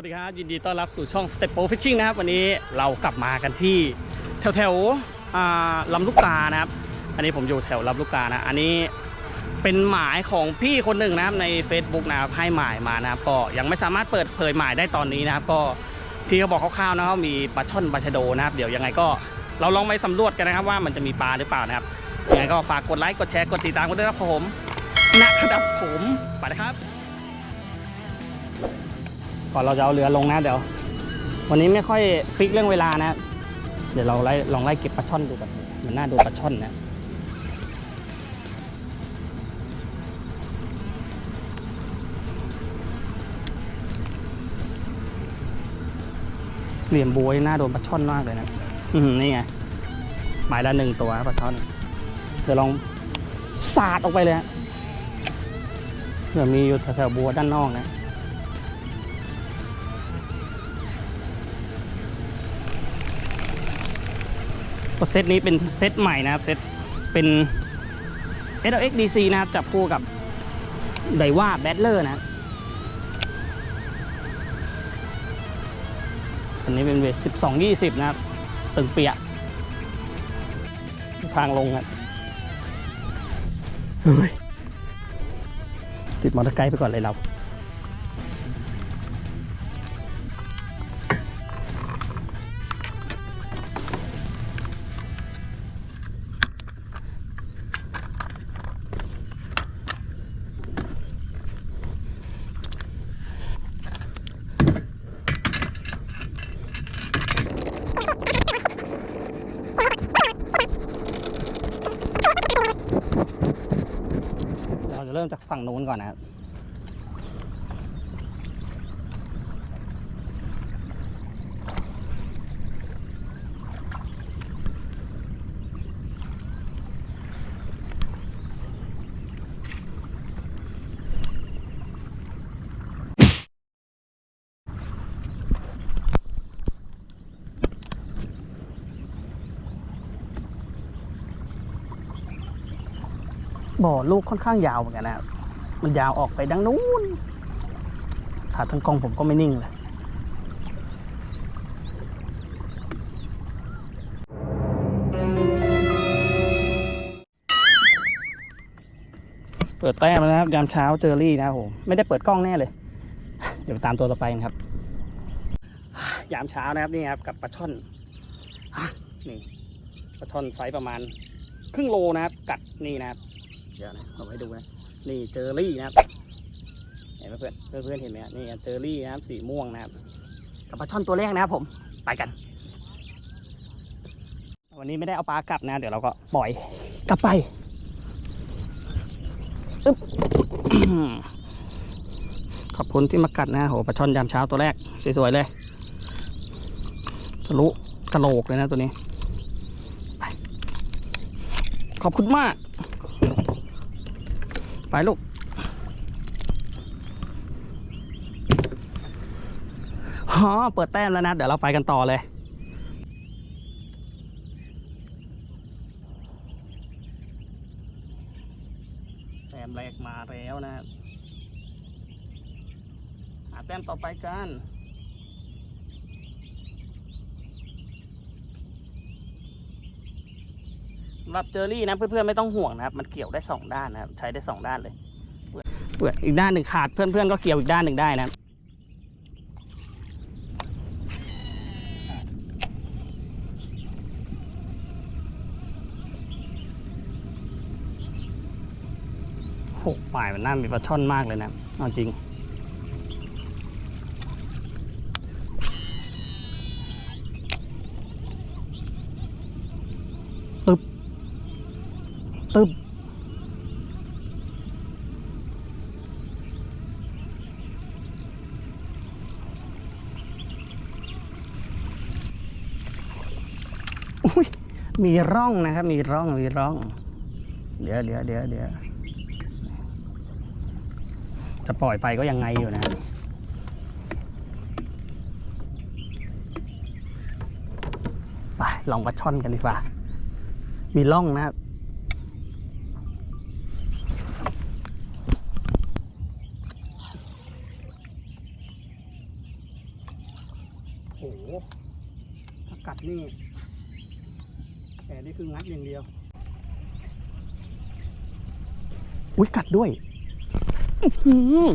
วัสดีครับยินดีต้อนรับสู่ช่อง Step Pro Fishing นะครับ วันนี้เรากลับมากันที่แถวแถวๆลำลูกกานะครับ อันนี้ผมอยู่แถวลำลูกกานะ อันนี้เป็นหมายของพี่คนหนึ่งนะครับใน Facebook นะครับให้หมายมานะครับก็ยังไม่สามารถเปิดเผยหมายได้ตอนนี้นะครับ ก็พี่เขาบอกคร่าวๆนะครับมีปลาช่อนปลาชะโดนะครับ เดี๋ยวยังไงก็เราลองไปสำรวจกันนะครับ ว่ามันจะมีปลาหรือเปล่านะครับยังไงก็ฝากกดไลค์กดแชร์กดติดตามกันด้วยนะครับผมนะครับผมไปนะครับ ก่อนเราจะเอาเรือลงนะเดี๋ยว วันนี้ไม่ค่อยฟิกเรื่องเวลานะ เดี๋ยวเราไล่ลองไล่เก็บปลาช่อนดูแบบมันน่าดูปลาช่อนนะเหลี่ยมบวยน่าโดนปลาช่อนมากเลยนะ อืมนี่ไงหมายละหนึ่งตัวปลาช่อน เดี๋ยวลองสาดออกไปเลยฮะเดี๋ยวมีอยู่แถวๆบัวด้านนอกนะ เซตนี้เป็นเซตใหม่นะครับเซตเป็น SLX DC นะครับจับคู่กับไดว่าแบตเลอร์นะอันนี้เป็นเวท12 20 นะครับ ตึงเปียกทางลงครับเฮ้ยติดมอเตอร์ไกด์ไปก่อนเลยเรา บ่อลูกค่อนข้างยาวเหมือนกันนะครับมันยาวออกไปดังนู้นขาทั้งกล้องผมก็ไม่นิ่งเลยเปิดแต้มแล้วนะครับ ยามเช้าเจอรี่นะครับผมไม่ได้เปิดกล้องแน่เลย เดี๋ยวตามตัวต่อไปกันครับ ยามเช้านะครับนี่ครับกับปลาช่อนนี่ปลาช่อนไซส์ประมาณ ครึ่งโลนะครับ กัดนี่นะครับ เดี๋ยวนะเอาให้ดูนะนี่เจอรี่นะครับเห็นไหมเพื่อนเพื่อนเพื่อนเห็นไหมนี่เจอรี่นะครับสีม่วงนะครับกับปลาช่อนตัวแรกนะครับผมไปกัน วันนี้ไม่ได้เอาปลากลับนะ เดี๋ยวเราก็ปล่อยกลับไปอึ๊บขอบคุณที่มากัดนะโหปลาช่อนยามเช้าตัวแรกสวยๆเลยทะลุกระโหลกเลยนะตัวนี้ขอบคุณมาก ไปลูกอ๋อเปิดแต้มแล้วนะ เดี๋ยวเราไปกันต่อเลยแต้มแรกมาแล้วนะหาแต้มต่อไปกันสำห รับเจอรี่นะเพื่อนๆไม่ต้องห่วงนะครับ มันเกี่ยวได้สองด้านนะครับ ใช้ได้สองด้านเลยเปลือกอีกด้านหนึ่งขาดเพื่อนๆก็เกี่ยวอีกด้านหนึ่งได้นะครับโหหมายมันน่ามีปลาช่อนมากเลยนะเอาจริง ตึบมีร่องนะครับ มีร่องมีร่อง เดี๋ยวเดี๋ยวเดี๋ยวเดี๋ยวจะปล่อยไปก็ยังไงอยู่นะไปลองปลาช่อนกันดีกว่า มีร่องนะครับ โหถ้ากัดนี่แผลนี่คืองัดอย่างเดียว อุ้ยกัดด้วยอือหือ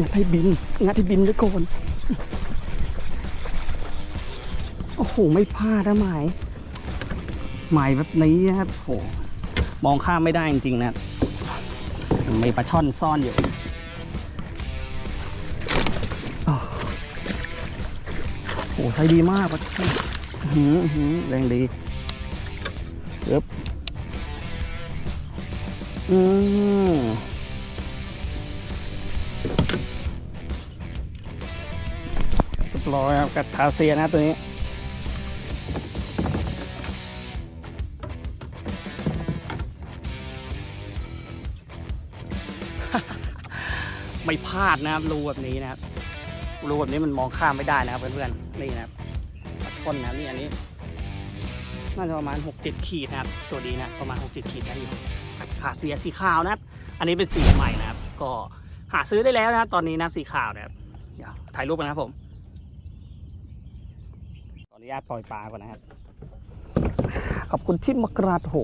งัดให้บิน งัดให้บินด้วยก่อนโอ้โห ไม่พลาดนะหมายหมายแบบนี้นะครับโหมองข้ามไม่ได้จริงๆนะ มีปลาช่อนซ่อนอยู่ โอ้ใช้ดีมากปลาช่อนอื้อหืออื้อหือแรงดีเอ๊บอืมเรียบร้อยครับกับทาเซียนะตัวนี้ไม่พลาดนะครับรูแบบนี้นะครับ รูแบบนี้มันมองข้ามไม่ได้นะครับเพื่อนๆนี่นะครับปลาช่อนนะนี่อันนี้น่าจะประมาณ6 7ขีดนะครับ ตัวนี้นะประมาณ6 7ขีดได้อยู่ขาเสียสีขาวนะครับ อันนี้เป็นสีใหม่นะครับ ก็หาซื้อได้แล้วนะตอนนี้นะสีขาวนะครับถ่ายรูปกันนะครับผมขออนุญาตปล่อยปลาก่อนนะครับขอบคุณที่มากราดโห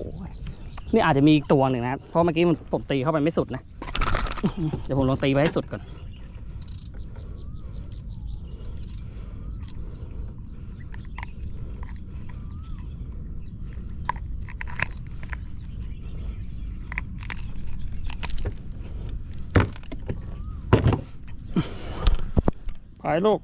นี่อาจจะมีอีกตัวหนึ่งนะครับเพราะเมื่อกี้มันผมตีเข้าไปไม่สุดนะ เดี๋ยวผมลองตีไปให้สุดก่อน ไปลูก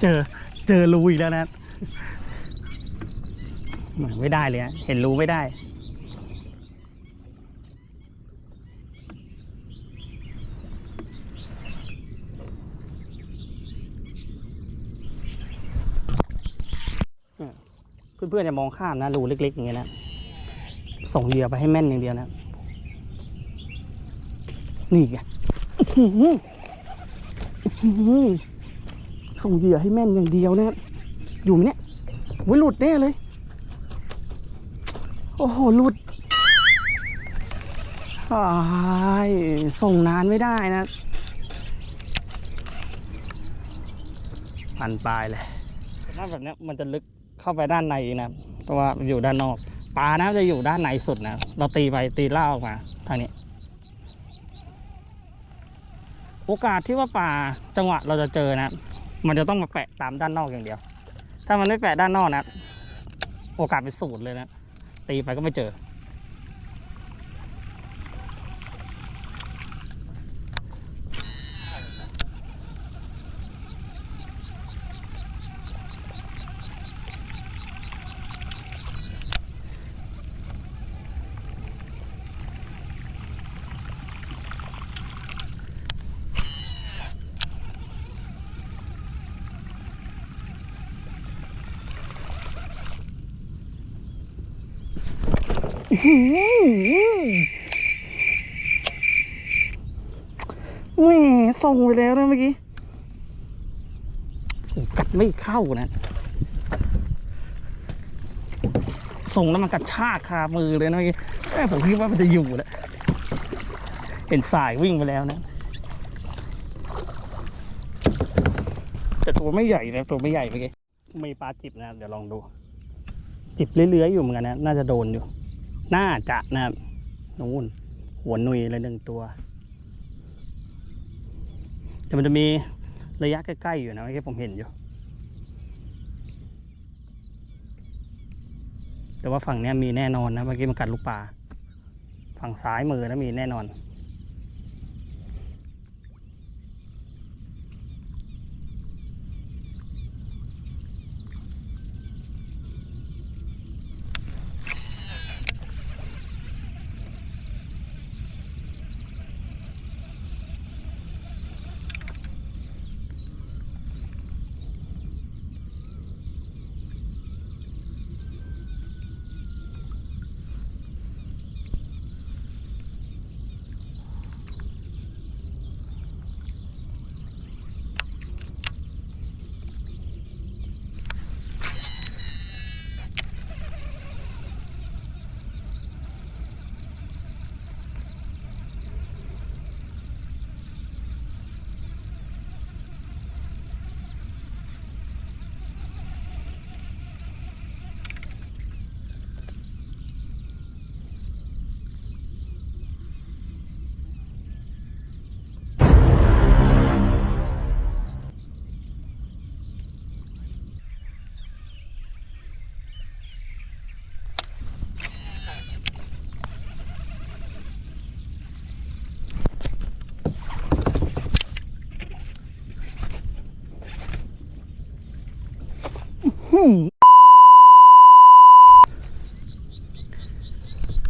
เจอเจอรูอีกแล้วนะเหมือนไม่ได้เลยฮะเห็นรูไม่ได้ พื่อนๆจะมองข้ามนะรูเล็กๆอย่างเงี้ยนะส่งเหยื่อไปให้แม่นอย่างเดียวนะ นี่ไงอื้อหืออื้อหือส่งเหยื่อให้แม่นอย่างเดียวนะครับอยู่ไหมเนี่ยวิหลุดแน่เลย โอ้โหหลุดอ้ายส่งนานไม่ได้นะ พันปลายเลยถ้าแบบเนี้ยมันจะลึก เข้าไปด้านในนะเพราะว่ามันอยู่ด้านนอกปลานะจะอยู่ด้านในสุดนะเราตีไปตีล่าออกมาทางนี้ โอกาสที่ว่าปลาจังหวะเราจะเจอนะ มันจะต้องมาแปะตามด้านนอกอย่างเดียว ถ้ามันไม่แปะด้านนอกนะ โอกาสเป็นศูนย์เลยนะตีไปก็ไม่เจอ แหม่ส่งไปแล้วนะเมื่อกี้กัดไม่เข้านะ ส่งแล้วมันกระชากคามือเลยนะเมื่อกี้แม่ผมคิดว่ามันจะอยู่แล้ว เห็นสายวิ่งไปแล้วนะ แต่ตัวไม่ใหญ่นะตัวไม่ใหญ่เมื่อกี้มีปลาจิบนะ เดี๋ยวลองดู จิบเลื้อยๆอยู่เหมือนกันนะ น่าจะโดนอยู่ น่าจะนะครับนู่นหัวหนุยเลยหนึ่งตัว แต่มันจะมีระยะใกล้ๆอยู่นะเมื่อกี้ผมเห็นอยู่ แต่ว่าฝั่งนี้มีแน่นอนนะเมื่อกี้มันกัดลูกปลาฝั่งซ้ายมือนะมีแน่นอน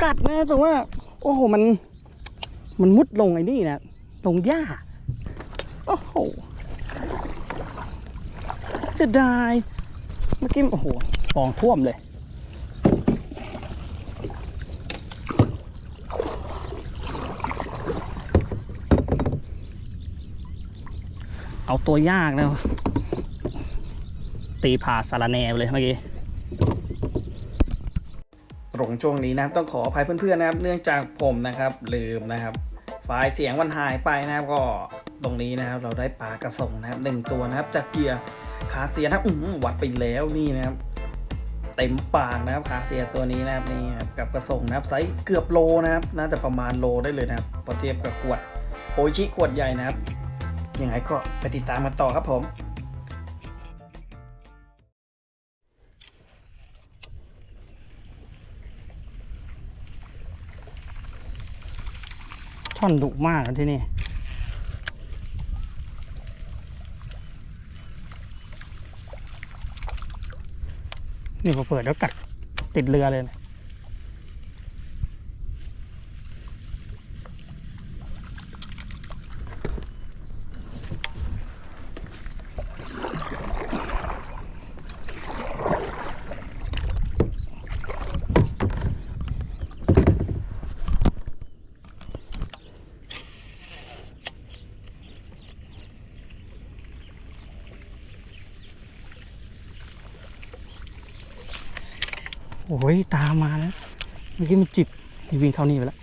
กัดนะแต่ว่า โอ้โห มัน มันมุดลงไอ้นี่นะลงหญ้า โอ้โหเสียดายเมื่อกี้โอ้โหฟองท่วมเลยเอาตัวยากนะ ตีผ่าสารแนไปเลยเมื่อกี้ตรงช่วงนี้นะครับต้องขออภัยเพื่อนๆนะครับ เนื่องจากผมนะครับลืมนะครับไฟล์เสียงมันหายไปนะครับก็ตรงนี้นะครับ เราได้ปลากระสงนะครับหนึ่งตัวนะครับ จากเกียร์ขาเสียนะอื้อหือวัดไปแล้วนี่นะครับ เต็มปากนะครับขาเสียตัวนี้นะครับนี่ครับกับกระสงนะครับไซส์เกือบโลนะครับ น่าจะประมาณโลได้เลยนะครับพอเทียบกับขวดโอชิขวดใหญ่นะครับยังไงก็ไปติดตามกันต่อครับผม ช่อนดุมากที่นี่นี่พอเปิดแล้วกัดติดเรือเลยนะ อ้ยตามมาแล้วเมื่อกี้มันจิบนี่วิ่งเข้านี่ไปแล้ว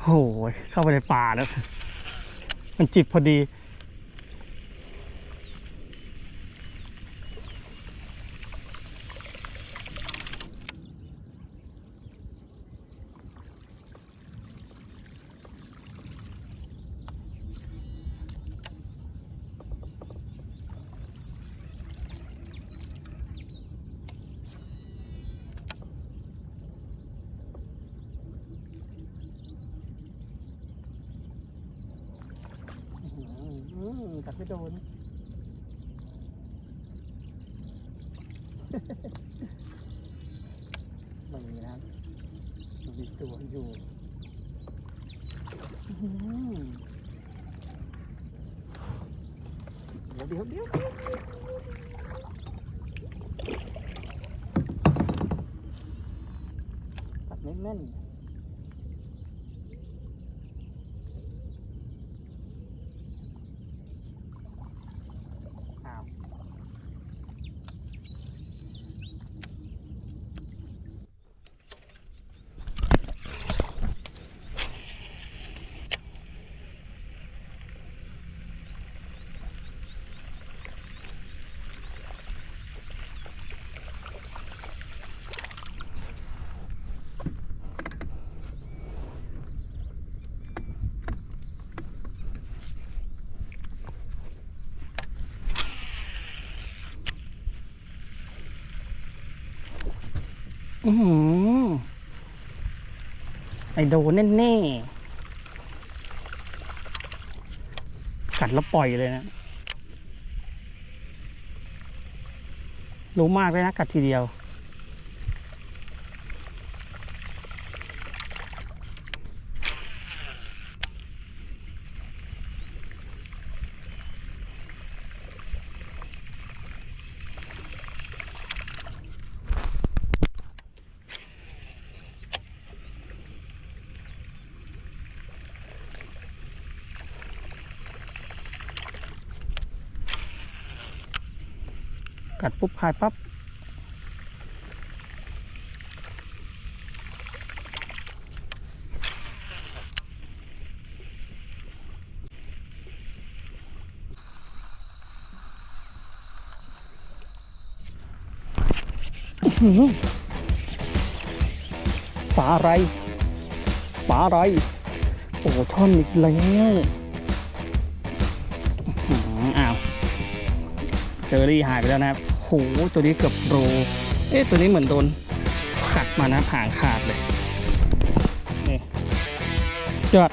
โอ้ยเข้าไปในป่าแล้วมันจิบพอดี กัดไม่โดน มันมีนะครับมีตัวอยู่เดี๋ยวเดี๋ยวเดี๋ยวตัดแน่นๆ อ้าว อือไอโดนแน่ๆ กัดแล้วปล่อยเลยนะ รู้มากเลยนะ กัดทีเดียว กัดปุ๊บคายปั๊บปลาอะไรปลาอะไร โอ้ช่อนอีกแล้วอื้อหืออ้าว เจอรี่หายไปแล้วนะครับ โหตัวนี้เกือบโรเอ๊ะตัวนี้เหมือนโดนกัดมานะผางขาดเลยนี่ยอด